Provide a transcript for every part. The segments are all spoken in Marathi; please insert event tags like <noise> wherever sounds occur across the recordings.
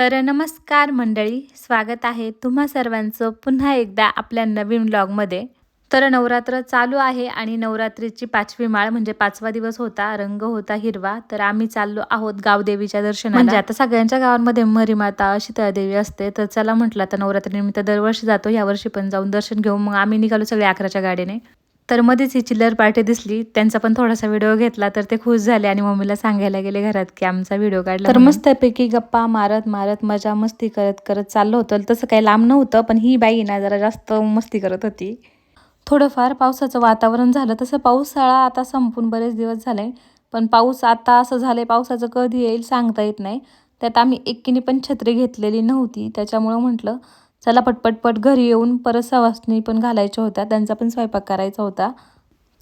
तर नमस्कार मंडळी स्वागत आहे तुम्हा सर्वांचं पुन्हा एकदा आपल्या नवीन ब्लॉगमध्ये तर नवरात्र चालू आहे आणि नवरात्रीची पाचवी माळ म्हणजे पाचवा दिवस होता रंग होता हिरवा तर आम्ही चाललो आहोत गावदेवीच्या दर्शनाला. म्हणजे आता सगळ्यांच्या गावांमध्ये मरीमाता शीतळादेवी असते तर चला म्हटलं आता नवरात्रीनिमित्त दरवर्षी जातो यावर्षी पण जाऊन दर्शन घेऊ मग आम्ही निघालो सगळे अकराच्या गाडीने. तर मध्येच ही चिल्लर पार्टी दिसली. त्यांचा पण थोडासा व्हिडिओ घेतला तर ते खुश झाले आणि मम्मीला सांगायला गेले घरात की आमचा व्हिडिओ काढला तर मस्तपैकी गप्पा मारत मारत मजा मस्ती करत करत चाललो होतं. तसं काही लांब नव्हतं पण ही बाई ना जरा जास्त मस्ती करत होती. थोडंफार पावसाचं वातावरण झालं. तसं पावसाळा आता संपून बरेच दिवस झाले. पण पाऊस आता असं झालंय पावसाचं कधी येईल सांगता येत नाही. त्यात आम्ही एकीने पण छत्री घेतलेली नव्हती. त्याच्यामुळं म्हटलं चला पटपटपट घरी येऊन परत सवासणी पण घालायच्या होत्या. त्यांचा पण स्वयंपाक करायचा होता.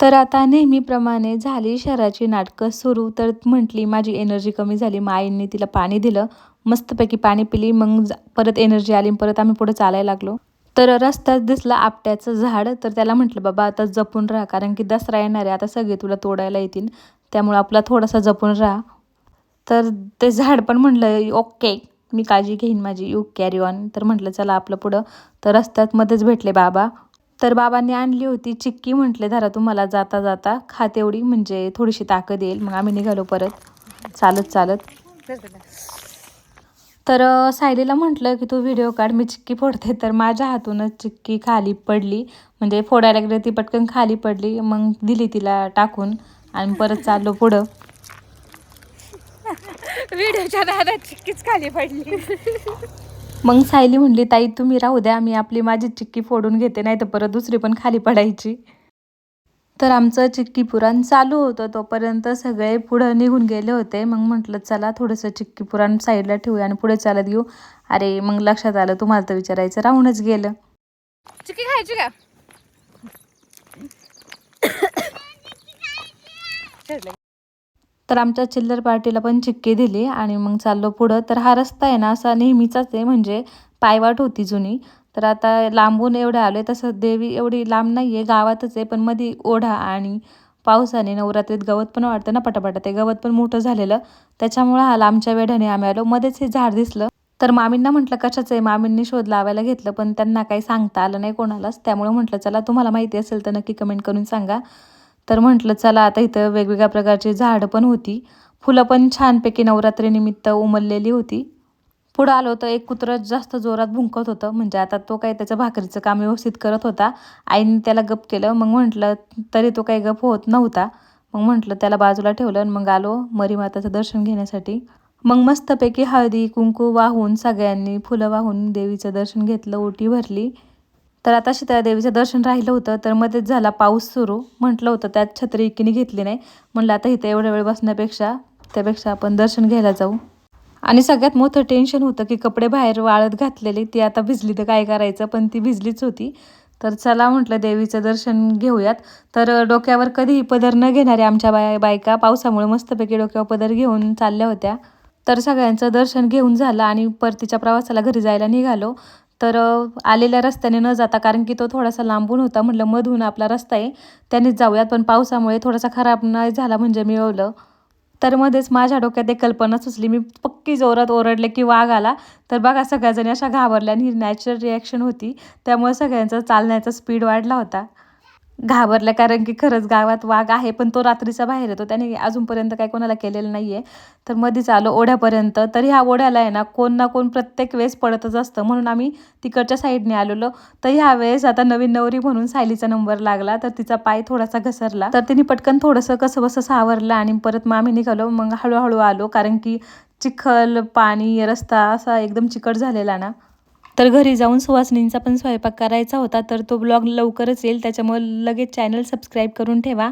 तर आता नेहमीप्रमाणे झाली शहराची नाटकं सुरू. तर म्हटली माझी एनर्जी कमी झाली. मग आईंनी तिला पाणी दिलं. मस्तपैकी पाणी पिली. मग जा- परत एनर्जी आली. परत आम्ही पुढे चालायला लागलो. तर रस्त्यात दिसलं आपट्याचं झाड. तर त्याला म्हटलं बाबा आता जपून राहा. कारण की दसरा येणार आहे. आता सगळे तुला तोडायला येतील. त्यामुळे आपला थोडासा जपून राहा. तर ते झाड पण म्हटलं ओके. मी काळजी घेईन माझी यू कॅरी ऑन तर म्हटलं चला आपलं पुढं तर रस्त्यात मध्येच भेटले बाबा. तर बाबांनी आणली होती चिक्की म्हटले धरा तुम्हाला जाता जाता खा तेवढी म्हणजे थोडीशी ताकद येईल. मग आम्ही निघालो परत. चालत चालत. तर सायलीला म्हटलं की तू व्हिडिओ काढ मी चिक्की फोडते. तर माझ्या हातूनच चिक्की खाली पडली. म्हणजे फोडायला गेलं ती पटकन खाली पडली. मग दिली तिला टाकून. आणि परत चाललो पुढं. व्हिडिओच्या नादात चिक्कीच खाली पडली. मग सायली म्हणली ताई तुम्ही राहू द्या मी आपली माझी चिक्की फोडून घेते नाही तर परत दुसरी पण खाली पडायची. तर आमचं चिक्की पुराण चालू होतं तोपर्यंत सगळे पुढं निघून गेले होते. मग म्हटलं चला थोडंसं चिक्की पुराण साईडला ठेवूया आणि पुढे चालत घेऊ. अरे मग लक्षात आलं तुम्हाला तर विचारायचं राहूनच गेलं. चिक्की खायची का? <coughs> तर आमच्या चिल्लर पार्टीला पण चिक्की दिली आणि मग चाललो पुढं. तर हा रस्ता आहे ना असा नेहमीचाच आहे म्हणजे पायवाट होती जुनी. तर आता लांबून एवढं आलोय तसं देवी एवढी लांब नाही आहे गावातच आहे पण मध्ये ओढा आणि पावसाने नवरात्रीत गवत पण वाढतं ना पटापटा ते गवत पण मोठं झालेलं. त्याच्यामुळं हा लांबच्या वेढ्याने आम्ही आलो. मध्येच हे झाड दिसलं. तर मामींना म्हटलं कशाचं आहे? मामींनी शोध लावायला घेतलं पण त्यांना काही सांगता आलं नाही कोणालाच. त्यामुळे म्हटलं चला तुम्हाला माहिती असेल तर नक्की कमेंट करून सांगा. तर म्हटलं चला आता इथं वेगवेगळ्या प्रकारची झाडं पण होती. फुलं पण छानपैकी नवरात्रीनिमित्त उमललेली होती. पुढं आलो तर एक कुत्रं जास्त जोरात भुंकत होतं. म्हणजे आता तो काही त्याचं भाकरीचं काम व्यवस्थित करत होता. आईने त्याला गप केलं. मग म्हटलं तरी तो काही गप होत नव्हता. मग म्हटलं त्याला बाजूला ठेवलं आणि मग आलो मरीमाताचं दर्शन घेण्यासाठी. मग मस्तपैकी हळदी कुंकू वाहून सगळ्यांनी फुलं वाहून देवीचं दर्शन घेतलं ओटी भरली. तर आता त्या देवीचं दर्शन राहिलं होतं तर मध्येच झाला पाऊस सुरू. म्हटलं होतं त्यात छत्री इकीने घेतली नाही. म्हणलं आता इथं एवढ्या वेळ बसण्यापेक्षा त्यापेक्षा आपण दर्शन घ्यायला जाऊ. आणि सगळ्यात मोठं टेन्शन होतं की कपडे बाहेर वाळत घातलेली ती आता भिजली तर काय करायचं? पण ती भिजलीच होती. तर चला म्हटलं देवीचं दर्शन घेऊयात. तर डोक्यावर कधीही पदर न घेणाऱ्या आमच्या बाय बायका पावसामुळे मस्तपैकी डोक्यावर पदर घेऊन चालल्या होत्या. तर सगळ्यांचं दर्शन घेऊन झालं आणि परतीच्या प्रवासाला घरी जायला निघालो. तर आलेल्या रस्त्याने न जाता कारण की तो थोडासा लांबून होता म्हटलं मधून आपला रस्ता आहे त्यानेच जाऊयात पण पावसामुळे थोडासा खराब नाही झाला म्हणजे मिळवलं तर मध्येच माझ्या डोक्यात एक कल्पना सुचली. मी पक्की जोरात ओरडले की वाघ आला. तर बघा सगळ्याजणी अशा घाबरल्या. आणि ही नॅचरल रिॲक्शन होती. त्यामुळे सगळ्यांचा चालण्याचा स्पीड वाढला होता. घाबरल्या कारण की खरंच गावात वाघ आहे पण तो रात्रीचा बाहेर येतो. त्याने अजूनपर्यंत काय कोणाला केलेलं नाही आहे तर मध्येच आलो ओढ्यापर्यंत. तर ह्या ओढ्याला आहे ना कोण ना कोण प्रत्येक वेळेस पडतच असतं. म्हणून आम्ही तिकडच्या साईडने आलेलो. तर ह्या वेळेस आता नवीन नवरी म्हणून सायलीचा नंबर लागला तर तिचा पाय थोडासा घसरला. तर तिने पटकन थोडंसं कसं बसं सावरलं आणि परत मग आम्ही निघालो. मग हळूहळू आलो कारण की चिखल पाणी रस्ता असा एकदम चिकट झालेला ना. तर घरी जाऊन सुवासिनींचा पण स्वयंपाक करायचा होता तर तो ब्लॉग लवकरच येईल त्याच्यामुळे लगेच चॅनल सबस्क्राईब करून ठेवा.